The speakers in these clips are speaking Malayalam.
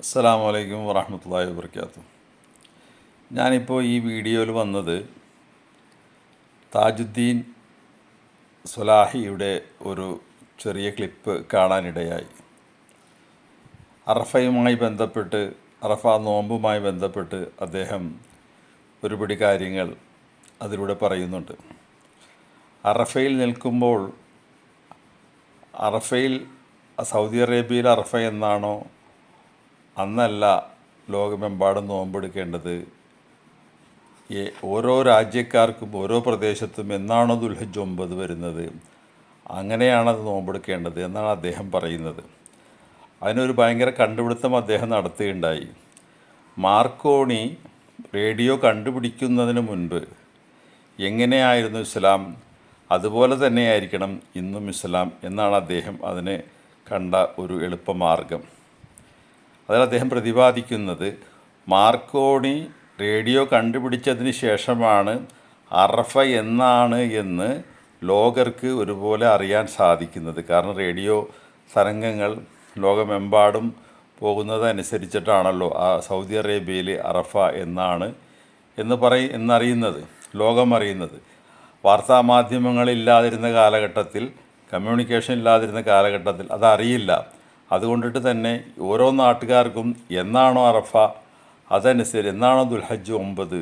അസ്സാം വലൈക്കും വറഹമത്തല്ലാ വാബർക്കാത്തു ഞാനിപ്പോൾ ഈ വീഡിയോയിൽ വന്നത് താജുദ്ദീൻ സുലാഹിയുടെ ഒരു ചെറിയ ക്ലിപ്പ് കാണാനിടയായി. അറഫയുമായി ബന്ധപ്പെട്ട് അറഫ നോമ്പുമായി ബന്ധപ്പെട്ട് അദ്ദേഹം ഒരുപിടി കാര്യങ്ങൾ അതിലൂടെ പറയുന്നുണ്ട്. അറഫയിൽ നിൽക്കുമ്പോൾ അറഫയിൽ സൗദി അറേബ്യയിൽ അറഫ എന്നാണോ അന്നല്ല ലോകമെമ്പാടും നോമ്പെടുക്കേണ്ടത്. ഓരോ രാജ്യക്കാർക്കും ഓരോ പ്രദേശത്തും എന്നാണോ ദുൽഹജ് ഒമ്പത് വരുന്നത്? അങ്ങനെയാണത് നോമ്പെടുക്കേണ്ടത് എന്നാണ് അദ്ദേഹം പറയുന്നത്. അതിനൊരു ഭയങ്കര കണ്ടുപിടുത്തം അദ്ദേഹം നടത്തുകയുണ്ടായി. മാർക്കോണി റേഡിയോ കണ്ടുപിടിക്കുന്നതിന് മുൻപ് എങ്ങനെയായിരുന്നു ഇസ്ലാം? അതുപോലെ തന്നെയായിരിക്കണം ഇന്നും ഇസ്ലാം എന്നാണ് അദ്ദേഹം അതിന് കണ്ട ഒരു എളുപ്പമാർഗം. അതിൽ അദ്ദേഹം പ്രതിപാദിക്കുന്നത് മാർക്കോണി റേഡിയോ കണ്ടുപിടിച്ചതിന് ശേഷമാണ് അറഫ എന്നാണ് എന്ന് ലോകർക്ക് ഒരുപോലെ അറിയാൻ സാധിക്കുന്നത്. കാരണം റേഡിയോ തരംഗങ്ങൾ ലോകമെമ്പാടും പോകുന്നതനുസരിച്ചിട്ടാണല്ലോ ആ സൗദി അറേബ്യയിൽ അറഫ എന്നാണ് എന്ന് പറയ എന്നറിയുന്നത് ലോകമറിയുന്നത്. വാർത്താമാധ്യമങ്ങളില്ലാതിരുന്ന കാലഘട്ടത്തിൽ കമ്മ്യൂണിക്കേഷൻ ഇല്ലാതിരുന്ന കാലഘട്ടത്തിൽ അതറിയില്ല. അതുകൊണ്ടിട്ട് തന്നെ ഓരോ നാട്ടുകാർക്കും എന്നാണോ അറഫ അതനുസരിച്ച് എന്നാണോ ദുൽഹജ്ജ് ഒമ്പത്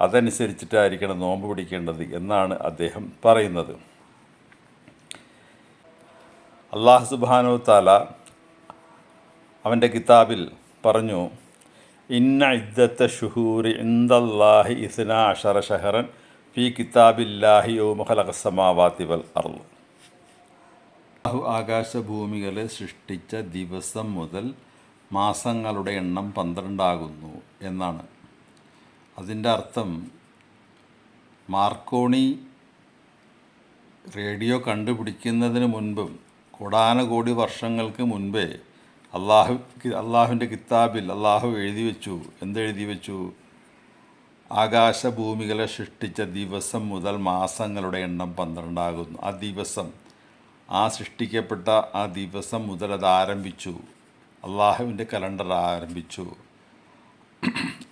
അതനുസരിച്ചിട്ടായിരിക്കണം നോമ്പ് പിടിക്കേണ്ടത് എന്നാണ് അദ്ദേഹം പറയുന്നത്. അള്ളാഹു സുബാനു താല അവന്റെ കിതാബിൽ പറഞ്ഞു ഇന്ന ഇദ്ദത്തെ ഷുഹൂരി ഇന്ദല്ലാഹി ഇസ്ന അഷറ ഷഹറൻ ഫി കിതാബില്ലാഹി ഓ വൽ അർൾ അള്ളാഹു ആകാശഭൂമികളെ സൃഷ്ടിച്ച ദിവസം മുതൽ മാസങ്ങളുടെ എണ്ണം പന്ത്രണ്ടാകുന്നു എന്നാണ്. അതിന്റെ അർത്ഥം മാർക്കോണി റേഡിയോ കണ്ടുപിടിക്കുന്നതിന് മുൻപും കോടാനുകോടി വർഷങ്ങൾക്ക് മുൻപേ അള്ളാഹു അള്ളാഹുവിന്റെ കിതാബിൽ അള്ളാഹു എഴുതി വെച്ചു. എന്തെഴുതി വെച്ചു? ആകാശഭൂമികളെ സൃഷ്ടിച്ച ദിവസം മുതൽ മാസങ്ങളുടെ എണ്ണം പന്ത്രണ്ടാകുന്നു. ആ ദിവസം ആ സൃഷ്ടിക്കപ്പെട്ട ആ ദിവസം മുതൽ അത് ആരംഭിച്ചു. അള്ളാഹുവിന്റെ കലണ്ടർ ആരംഭിച്ചു.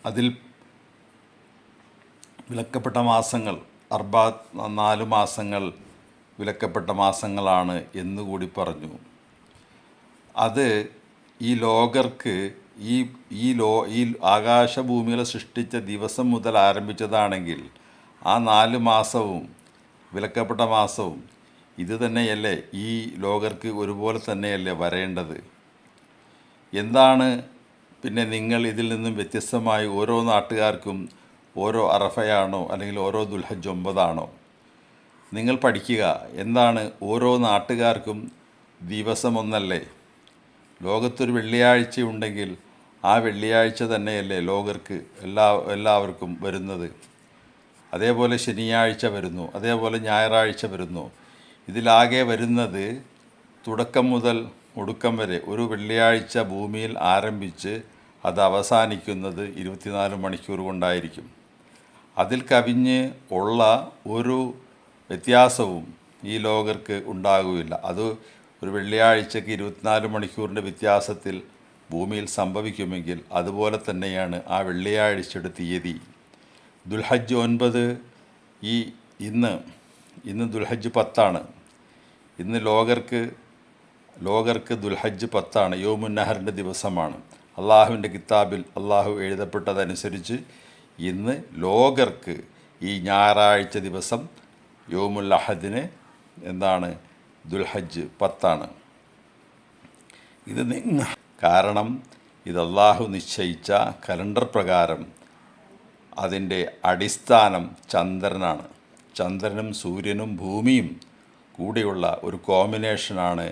അതിൽ വിലക്കപ്പെട്ട മാസങ്ങൾ അർബാ നാല് മാസങ്ങൾ വിലക്കപ്പെട്ട മാസങ്ങളാണ് എന്നുകൂടി പറഞ്ഞു. അത് ഈ ലോകർക്ക് ഈ ഈ ലോ ഈ ആകാശഭൂമികളെ സൃഷ്ടിച്ച ദിവസം മുതൽ ആരംഭിച്ചതാണെങ്കിൽ ആ നാല് മാസവും വിലക്കപ്പെട്ട മാസവും ഇത് തന്നെയല്ലേ ഈ ലോകർക്ക് ഒരുപോലെ തന്നെയല്ലേ വരേണ്ടത്? എന്താണ് പിന്നെ നിങ്ങൾ ഇതിൽ നിന്നും വ്യത്യസ്തമായി ഓരോ നാട്ടുകാർക്കും ഓരോ അറഫയാണോ അല്ലെങ്കിൽ ഓരോ ദുൽഹജ് ഒമ്പതാണോ? നിങ്ങൾ പഠിക്കുക എന്താണ് ഓരോ നാട്ടുകാർക്കും ദിവസം ഒന്നല്ലേ? ലോകത്തൊരു വെള്ളിയാഴ്ച ഉണ്ടെങ്കിൽ ആ വെള്ളിയാഴ്ച തന്നെയല്ലേ ലോകർക്ക് എല്ലാ എല്ലാവർക്കും വരുന്നത്. അതേപോലെ ശനിയാഴ്ച വരുന്നു അതേപോലെ ഞായറാഴ്ച വരുന്നു. ഇതിലാകെ വരുന്നത് തുടക്കം മുതൽ ഒടുക്കം വരെ. ഒരു വെള്ളിയാഴ്ച ഭൂമിയിൽ ആരംഭിച്ച് അത് അവസാനിക്കുന്നത് ഇരുപത്തിനാല് മണിക്കൂർ കൊണ്ടായിരിക്കും. അതിൽ കവിഞ്ഞ് ഉള്ള ഒരു വ്യത്യാസവും ഈ ലോകർക്ക് ഉണ്ടാകുകയില്ല. അത് ഒരു വെള്ളിയാഴ്ചക്ക് ഇരുപത്തിനാല് മണിക്കൂറിന്റെ വ്യത്യാസത്തിൽ ഭൂമിയിൽ സംഭവിക്കുമെങ്കിൽ അതുപോലെ തന്നെയാണ് ആ വെള്ളിയാഴ്ചയുടെ തീയതി. ദുൽഹജ്ജ് ഒൻപത് ഈ ഇന്ന് ഇന്ന് ദുൽഹജ്ജ് പത്താണ്. ഇന്ന് ലോകർക്ക് ലോകർക്ക് ദുൽഹജ്ജ് പത്താണ് യോമുന്നഹറിന്റെ ദിവസമാണ്. അള്ളാഹുവിന്റെ കിതാബിൽ അള്ളാഹു എഴുതപ്പെട്ടതനുസരിച്ച് ഇന്ന് ലോകർക്ക് ഈ ഞായറാഴ്ച ദിവസം യോമുൽ അഹദിന് എന്താണ്? ദുൽഹജ്ജ് പത്താണ്. ഇത് കാരണം ഇത് അള്ളാഹു നിശ്ചയിച്ച കലണ്ടർ പ്രകാരം അതിന്റെ അടിസ്ഥാനം ചന്ദ്രനാണ്. ചന്ദ്രനും സൂര്യനും ഭൂമിയും കൂടിയുള്ള ഒരു കോമ്പിനേഷനാണ്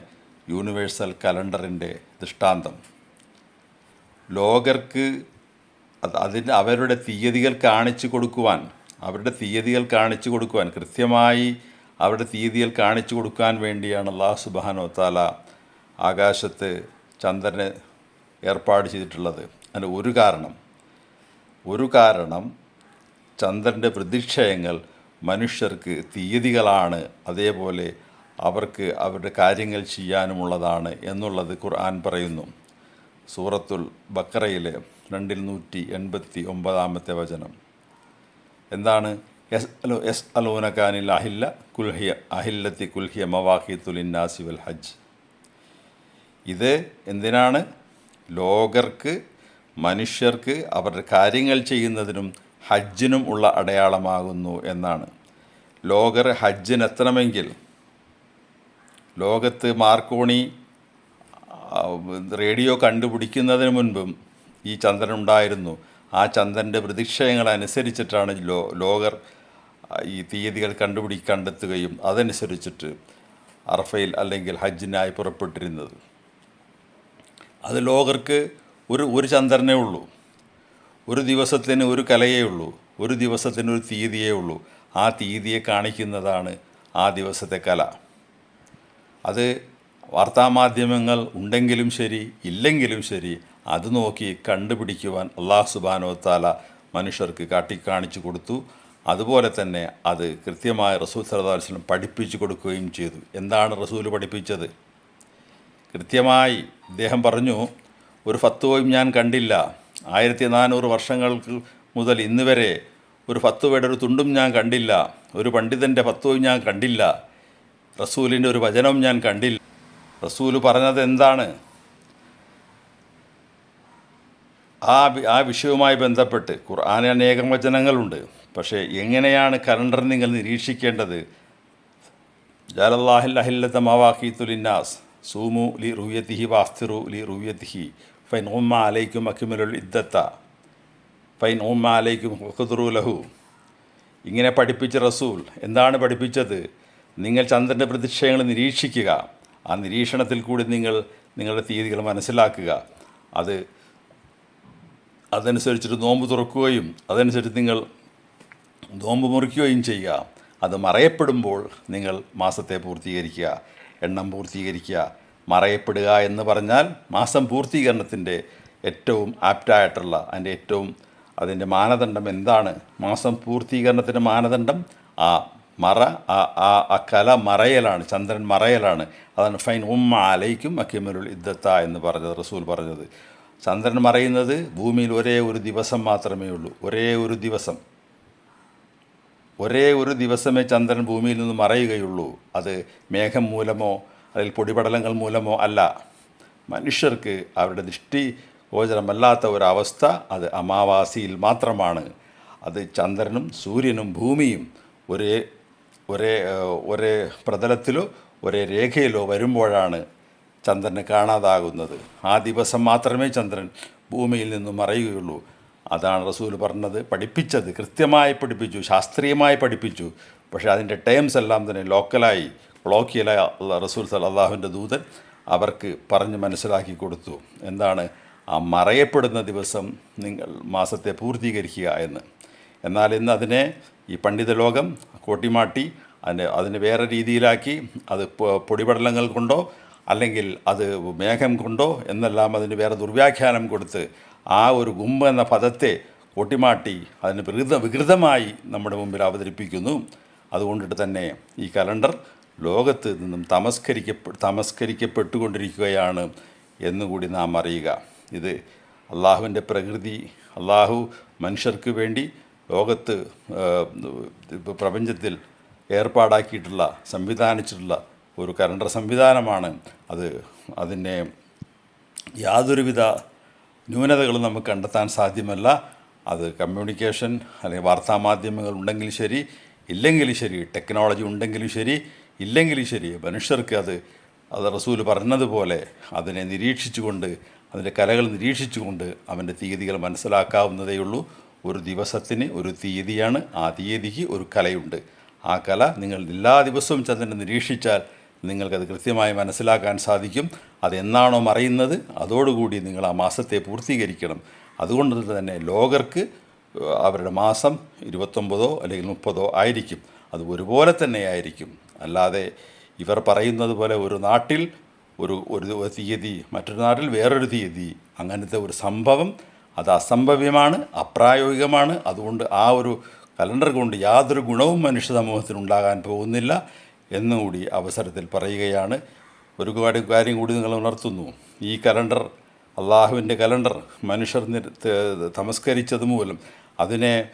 യൂണിവേഴ്സൽ കലണ്ടറിന്റെ ദൃഷ്ടാന്തം. ലോകർക്ക് അത് അതിന് അവരുടെ തീയതികൾ കാണിച്ചു കൊടുക്കുവാൻ അവരുടെ തീയതികൾ കാണിച്ചു കൊടുക്കുവാൻ കൃത്യമായി അവരുടെ തീയതികൾ കാണിച്ചു കൊടുക്കാൻ വേണ്ടിയാണ് അള്ളാഹു സുബാനോ താല ആകാശത്ത് ചന്ദ്രന് ഏർപ്പാട് ചെയ്തിട്ടുള്ളത്. അതിന് ഒരു കാരണം ഒരു കാരണം ചന്ദ്രന്റെ പ്രതിക്ഷയങ്ങൾ മനുഷ്യർക്ക് തീയതികളാണ് അതേപോലെ അവർക്ക് അവരുടെ കാര്യങ്ങൾ ചെയ്യാനുമുള്ളതാണ് എന്നുള്ളത് ഖുർആൻ പറയുന്നു. സൂറത്തുൽ ബക്കറയിലെ രണ്ടിൽ നൂറ്റി എൺപത്തി ഒമ്പതാമത്തെ വചനം. എന്താണ്? എസ് അലോ എസ് അലോനഖാനിൽ അഹില്ല കുൽഹിയ അഹില്ലത്തി കുൽഹിയ മവാഹിത്തുലിന്നാസി വൽ ഹജ്ജ്. ഇത് എന്തിനാണ്? ലോകർക്ക് മനുഷ്യർക്ക് അവരുടെ കാര്യങ്ങൾ ചെയ്യുന്നതിനും ഹജ്ജിനും ഉള്ള അടയാളമാകുന്നു എന്നാണ്. ലോകർ ഹജ്ജിനെത്തണമെങ്കിൽ. ലോകത്ത് മാർക്കോണി റേഡിയോ കണ്ടുപിടിക്കുന്നതിന് മുൻപും ഈ ചന്ദ്രൻ ഉണ്ടായിരുന്നു ആ ചന്ദ്രന്റെ പ്രതീക്ഷയങ്ങളനുസരിച്ചിട്ടാണ് ലോ ലോകർ ഈ തീയതികൾ കണ്ടുപിടി കണ്ടെത്തുകയും അതനുസരിച്ചിട്ട് അറഫയിൽ അല്ലെങ്കിൽ ഹജ്ജിനായി പുറപ്പെട്ടിരുന്നത്. അത് ലോകർക്ക് ഒരു ഒരു ചന്ദ്രനെ ഉള്ളൂ. ഒരു ദിവസത്തിന് ഒരു കലയേ ഉള്ളൂ. ഒരു ദിവസത്തിന് ഒരു തീയതിയേ ഉള്ളൂ. ആ തീയതിയെ കാണിക്കുന്നതാണ് ആ ദിവസത്തെ കല. അത് വാർത്താമാധ്യമങ്ങൾ ഉണ്ടെങ്കിലും ശരി ഇല്ലെങ്കിലും ശരി അത് നോക്കി കണ്ടുപിടിക്കുവാൻ അള്ളാഹു സുബാനോ താല മനുഷ്യർക്ക് കാട്ടിക്കാണിച്ചു കൊടുത്തു. അതുപോലെ തന്നെ അത് കൃത്യമായ റസൂൽ വസല്ലം പഠിപ്പിച്ചു കൊടുക്കുകയും ചെയ്തു. എന്താണ് റസൂൽ പഠിപ്പിച്ചത്? കൃത്യമായി ഇദ്ദേഹം പറഞ്ഞു ഒരു ഫത്വയും ഞാൻ കണ്ടില്ല. ആയിരത്തി നാനൂറ് വർഷങ്ങൾക്ക് മുതൽ ഇന്ന് വരെ ഒരു ഫത്വയുടെ ഒരു തുണ്ടും ഞാൻ കണ്ടില്ല. ഒരു പണ്ഡിതന്റെ ഫത്വയും ഞാൻ കണ്ടില്ല. റസൂലിന്റെ ഒരു വചനവും ഞാൻ കണ്ടില്ല. റസൂൽ പറഞ്ഞത് എന്താണ്? ആ ആ വിഷയവുമായി ബന്ധപ്പെട്ട് ഖുർആാനിൽ അനേകം വചനങ്ങളുണ്ട്. പക്ഷേ എങ്ങനെയാണ് കലണ്ടർ നിങ്ങൾ നിരീക്ഷിക്കേണ്ടത്? ജാലല്ലാഹിൽ അഹില്ലത്ത തുലിന്നാസ് സൂമു ലി റുയത്തിഹി വാസ്തിറു ലി റുയത്തിഹി ഫൈൻ ഉമ്മ അലൈക്കും അക്കിമലുൽ ഇദ്ദത്ത. ഫൈൻ ഉമ്മ അലൈക്കും ഹുദുറു ലഹു. ഇങ്ങനെ പഠിപ്പിച്ച റസൂൽ എന്താണ് പഠിപ്പിച്ചത്? നിങ്ങൾ ചന്ദ്രന്റെ പ്രതിക്ഷയങ്ങൾ നിരീക്ഷിക്കുക. ആ നിരീക്ഷണത്തിൽ കൂടി നിങ്ങൾ നിങ്ങളുടെ തീയതികൾ മനസ്സിലാക്കുക. അത് അതനുസരിച്ചിട്ട് നോമ്പ് തുറക്കുകയും അതനുസരിച്ച് നിങ്ങൾ നോമ്പ് മുറിക്കുകയും ചെയ്യുക. അത് മറയപ്പെടുമ്പോൾ നിങ്ങൾ മാസത്തെ പൂർത്തീകരിക്കുക. എണ്ണം പൂർത്തീകരിക്കുക. മറയപ്പെടുക എന്ന് പറഞ്ഞാൽ മാസം പൂർത്തീകരണത്തിന്റെ ഏറ്റവും ആപ്റ്റായിട്ടുള്ള അതിന്റെ ഏറ്റവും അതിന്റെ മാനദണ്ഡം എന്താണ്? മാസം പൂർത്തീകരണത്തിന്റെ മാനദണ്ഡം? ആ മറ ആ ആ ആ കല മറയലാണ് ചന്ദ്രൻ മറയലാണ്. അതാണ് ഫൈൻ ഉമ്മ അലൈക്കും അക്കിമലുൽ ഇദ്ദത്ത എന്ന് പറഞ്ഞത് റസൂൽ പറഞ്ഞത്. ചന്ദ്രൻ മറയുന്നത് ഭൂമിയിൽ ഒരേ ഒരു ദിവസം മാത്രമേ ഉള്ളൂ. ഒരേ ഒരു ദിവസം. ഒരേ ഒരു ദിവസമേ ചന്ദ്രൻ ഭൂമിയിൽ നിന്ന് മറയുകയുള്ളൂ. അത് മേഘം മൂലമോ അല്ലെങ്കിൽ പൊടിപടലങ്ങൾ മൂലമോ അല്ല. മനുഷ്യർക്ക് അവരുടെ ദൃഷ്ടി ഗോചരമല്ലാത്ത ഒരവസ്ഥ അത് അമാവാസിയിൽ മാത്രമാണ്. അത് ചന്ദ്രനും സൂര്യനും ഭൂമിയും ഒരേ ഒരേ ഒരേ പ്രതലത്തിലോ ഒരേ രേഖയിലോ വരുമ്പോഴാണ് ചന്ദ്രന് കാണാതാകുന്നത്. ആ ദിവസം മാത്രമേ ചന്ദ്രൻ ഭൂമിയിൽ നിന്നും മറയുകയുള്ളൂ. അതാണ് റസൂൽ പറഞ്ഞത്. പഠിപ്പിച്ചത് കൃത്യമായി പഠിപ്പിച്ചു ശാസ്ത്രീയമായി പഠിപ്പിച്ചു. പക്ഷേ അതിന്റെ ടൈംസ് എല്ലാം തന്നെ ലോക്കലായി കൊളോക്കിയലായി അള്ള- റസൂൽ സല്ലാഹുവിന്റെ ദൂതൻ അവർക്ക് പറഞ്ഞ് മനസ്സിലാക്കി കൊടുത്തു. എന്താണ്? മറയപ്പെടുന്ന ദിവസം നിങ്ങൾ മാസത്തെ പൂർത്തീകരിക്കുക എന്ന്. എന്നാൽ ഇന്ന് അതിനെ ഈ പണ്ഡിത ലോകം കോട്ടിമാട്ടി അതിന് അതിന് വേറെ രീതിയിലാക്കി അത് പൊടിപടലങ്ങൾ കൊണ്ടോ അല്ലെങ്കിൽ അത് മേഘം കൊണ്ടോ എന്നെല്ലാം അതിന് വേറെ ദുർവ്യാഖ്യാനം കൊടുത്ത് ആ ഒരു ഗുമ്പ എന്ന പദത്തെ കൊട്ടിമാട്ടി അതിന് വികൃത വികൃതമായി നമ്മുടെ മുമ്പിൽ അവതരിപ്പിക്കുന്നു. അതുകൊണ്ടിട്ട് തന്നെ ഈ കലണ്ടർ ലോകത്ത് നിന്നും തമസ്കരിക്കപ്പെ തമസ്കരിക്കപ്പെട്ടുകൊണ്ടിരിക്കുകയാണ് എന്നുകൂടി നാം അറിയുക. ഇത് അള്ളാഹുവിന്റെ പ്രകൃതി അള്ളാഹു മനുഷ്യർക്ക് വേണ്ടി ലോകത്ത് പ്രപഞ്ചത്തിൽ ഏർപ്പാടാക്കിയിട്ടുള്ള സംവിധാനിച്ചിട്ടുള്ള ഒരു കലണ്ടർ സംവിധാനമാണ് അത്. അതിനെ യാതൊരുവിധ ന്യൂനതകളും നമുക്ക് കണ്ടെത്താൻ സാധ്യമല്ല. അത് കമ്മ്യൂണിക്കേഷൻ അല്ലെങ്കിൽ വാർത്താമാധ്യമങ്ങൾ ഉണ്ടെങ്കിലും ശരി ഇല്ലെങ്കിലും ശരി ടെക്നോളജി ഉണ്ടെങ്കിലും ശരി ഇല്ലെങ്കിലും ശരി മനുഷ്യർക്ക് അത് അത് റസൂൽ പറഞ്ഞതുപോലെ അതിനെ നിരീക്ഷിച്ചുകൊണ്ട് അതിന്റെ കലകൾ നിരീക്ഷിച്ചുകൊണ്ട് അവന്റെ തീയതികൾ മനസ്സിലാക്കാവുന്നതേയുള്ളൂ. ഒരു ദിവസത്തിന് ഒരു തീയതിയാണ്. ആ തീയതിക്ക് ഒരു കലയുണ്ട്. ആ കല നിങ്ങൾ എല്ലാ ദിവസവും ചന്ദ്രനെ നിരീക്ഷിച്ചാൽ നിങ്ങൾക്കത് കൃത്യമായി മനസ്സിലാക്കാൻ സാധിക്കും. അതെന്നാണോ മറയുന്നത്? അതോടുകൂടി നിങ്ങൾ ആ മാസത്തെ പൂർത്തീകരിക്കണം. അതുകൊണ്ട് തന്നെ ലോകർക്ക് അവരുടെ മാസം ഇരുപത്തൊമ്പതോ അല്ലെങ്കിൽ മുപ്പതോ ആയിരിക്കും. അത് ഒരുപോലെ തന്നെ ആയിരിക്കും. അല്ലാതെ ഇവർ പറയുന്നത് പോലെ ഒരു നാട്ടിൽ ഒരു ഒരു തീയതി മറ്റൊരു നാട്ടിൽ വേറൊരു തീയതി അങ്ങനത്തെ ഒരു സംഭവം അത് അസംഭവ്യമാണ് അപ്രായോഗികമാണ്. അതുകൊണ്ട് ആ ഒരു കലണ്ടർ കൊണ്ട് യാതൊരു ഗുണവും മനുഷ്യ സമൂഹത്തിന് ഉണ്ടാകാൻ പോകുന്നില്ല എന്നുകൂടി അവസരത്തിൽ പറയുകയാണ്. ഒരു കാര്യം കൂടി നിങ്ങൾ ഉണർത്തുന്നു. ഈ കലണ്ടർ അള്ളാഹുവിന്റെ കലണ്ടർ മനുഷ്യർ തമസ്കരിച്ചത് മൂലം അതിനെ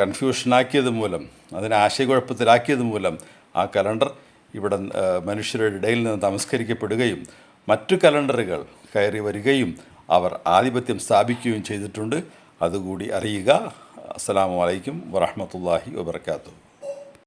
കൺഫ്യൂഷനാക്കിയത് മൂലം അതിനെ ആശയക്കുഴപ്പത്തിലാക്കിയത് മൂലം ആ കലണ്ടർ ഇവിടെ മനുഷ്യരുടെ ഇടയിൽ നിന്ന് തമസ്കരിക്കപ്പെടുകയും മറ്റു കലണ്ടറുകൾ കയറി വരികയും അവർ ആധിപത്യം സ്ഥാപിക്കുകയും ചെയ്തിട്ടുണ്ട്. അതുകൂടി അറിയുക. അസ്സലാമു അലൈക്കും വറഹ്മത്തുള്ളാഹി വബർക്കാത്തു